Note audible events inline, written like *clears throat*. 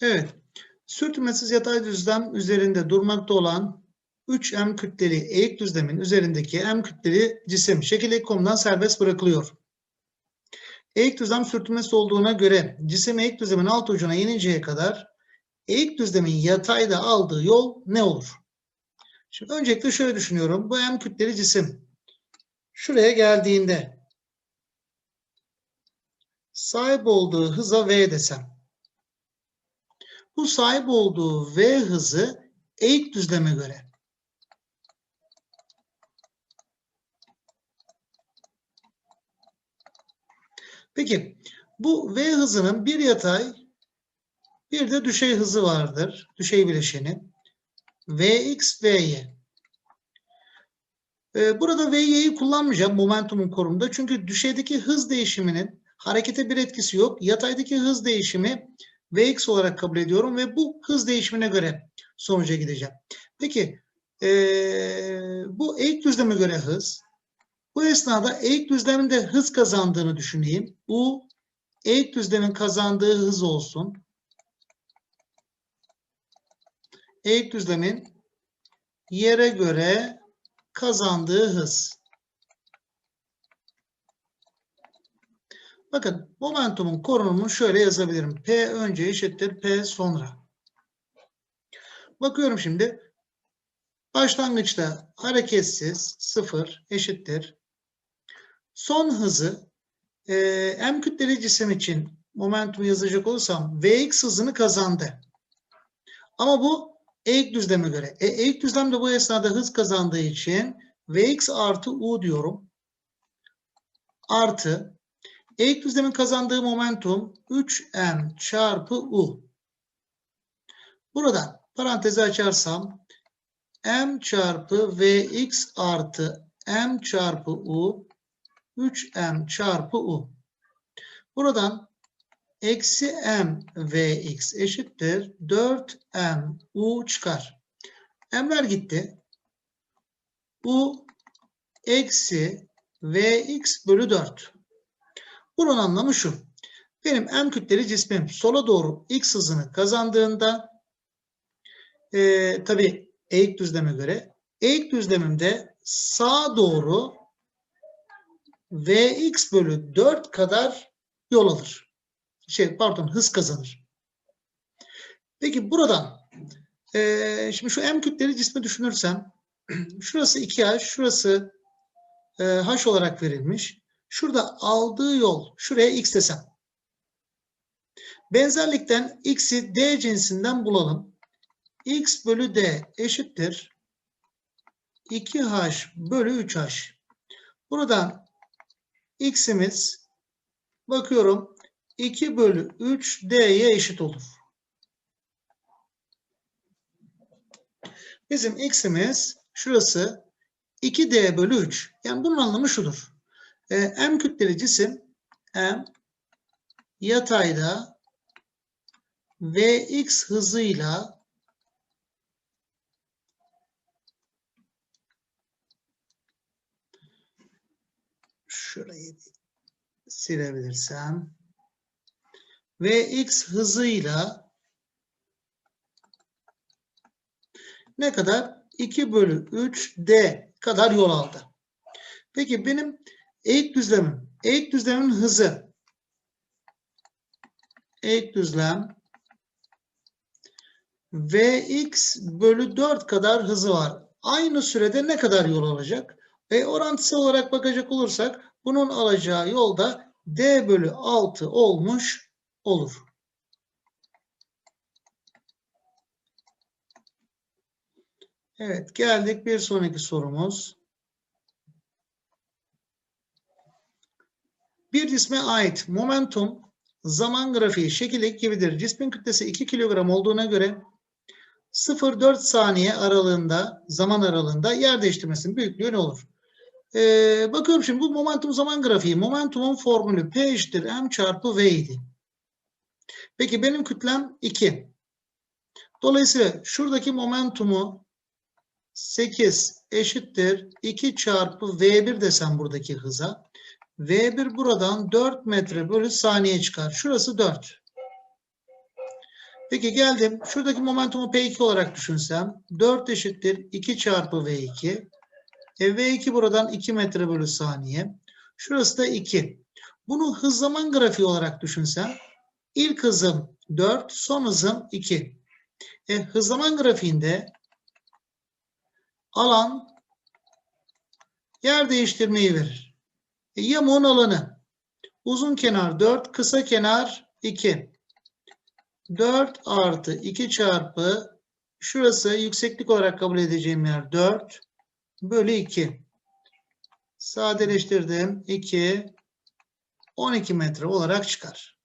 Evet. Sürtünmesiz yatay düzlem üzerinde durmakta olan 3M kütleli eğik düzlemin üzerindeki M kütleli cisim şekil konudan serbest bırakılıyor. Eğik düzlem sürtünmesi olduğuna göre cisim eğik düzlemin alt ucuna ininceye kadar eğik düzlemin yatayda aldığı yol ne olur? Şimdi öncelikle şöyle düşünüyorum. Bu M kütleli cisim şuraya geldiğinde sahip olduğu hıza V desem. Bu sahip olduğu V hızı eğik düzleme göre. Peki bu V hızının bir yatay bir de düşey hızı vardır. Düşey bileşeni. Vx, Vy. Ee, burada Vy'yi kullanmayacağım momentumun korumunda. Çünkü düşeydeki hız değişiminin harekete bir etkisi yok. Yataydaki hız değişimi Vx olarak kabul ediyorum ve bu hız değişimine göre sonuca gideceğim. Peki ee, bu eğik düzleme göre hız. Bu esnada eğik düzleminde hız kazandığını düşüneyim. Bu eğik düzlemin kazandığı hız olsun. Eğik düzlemin yere göre kazandığı hız. Bakın momentumun korunumunu şöyle yazabilirim. P önce eşittir P sonra. Bakıyorum şimdi. Başlangıçta hareketsiz 0 eşittir. Son hızı e, M kütleli cisim için momentumu yazacak olursam Vx hızını kazandı. Ama bu eğik düzleme göre. E, eğik düzlem bu esnada hız kazandığı için Vx artı U diyorum. Artı eğik düzlemin kazandığı momentum 3m çarpı U. Buradan parantezi açarsam m çarpı Vx artı m çarpı U 3m çarpı U. Buradan eksi m Vx eşittir 4m U çıkar. M'ler gitti. U eksi Vx bölü 4. Bunun anlamı şu. Benim M kütleli cismim sola doğru X hızını kazandığında e, tabi eğik düzleme göre eğik düzlemimde sağa doğru Vx bölü 4 kadar yol alır. Şey pardon hız kazanır. Peki buradan e, şimdi şu M kütleli cismi düşünürsem *clears throat* şurası 2H şurası e, H olarak verilmiş. Şurada aldığı yol şuraya X desem. Benzerlikten X'i D cinsinden bulalım. X bölü D eşittir 2H bölü 3H. Buradan x'imiz bakıyorum 2 bölü 3 d'ye eşit olur. Bizim x'imiz şurası 2d bölü 3. Yani bunun anlamı şudur. E, m kütleli cisim m yatayda vx hızıyla şurayı silebilirsem ve x hızıyla ne kadar? 2 bölü 3 d kadar yol aldı. Peki benim eğik düzlemim, eğik düzlemin hızı eğik düzlem vx bölü 4 kadar hızı var. Aynı sürede ne kadar yol alacak? E, orantısı olarak bakacak olursak bunun alacağı yolda D bölü 6 olmuş olur. Evet geldik bir sonraki sorumuz. Bir cisme ait momentum zaman grafiği şekildeki gibidir. Cismin kütlesi 2 kilogram olduğuna göre 0-4 saniye aralığında zaman aralığında yer değiştirmesinin büyüklüğü ne olur? Ee, bakıyorum şimdi bu momentum zaman grafiği. Momentumun formülü P eşittir M çarpı V idi. Peki benim kütlem 2. Dolayısıyla şuradaki momentumu 8 eşittir 2 çarpı V1 desem buradaki hıza. V1 buradan 4 metre bölü saniye çıkar. Şurası 4. Peki geldim. Şuradaki momentumu P2 olarak düşünsem 4 eşittir 2 çarpı V2. E, V2 buradan 2 metre bölü saniye. Şurası da 2. Bunu hız zaman grafiği olarak düşünsem ilk hızım 4, son hızım 2. E, hız zaman grafiğinde alan yer değiştirmeyi verir. E, yamuğun alanı uzun kenar 4, kısa kenar 2. 4 artı 2 çarpı şurası yükseklik olarak kabul edeceğim yer 4 bölü 2. Sadeleştirdim. 2 12 metre olarak çıkar.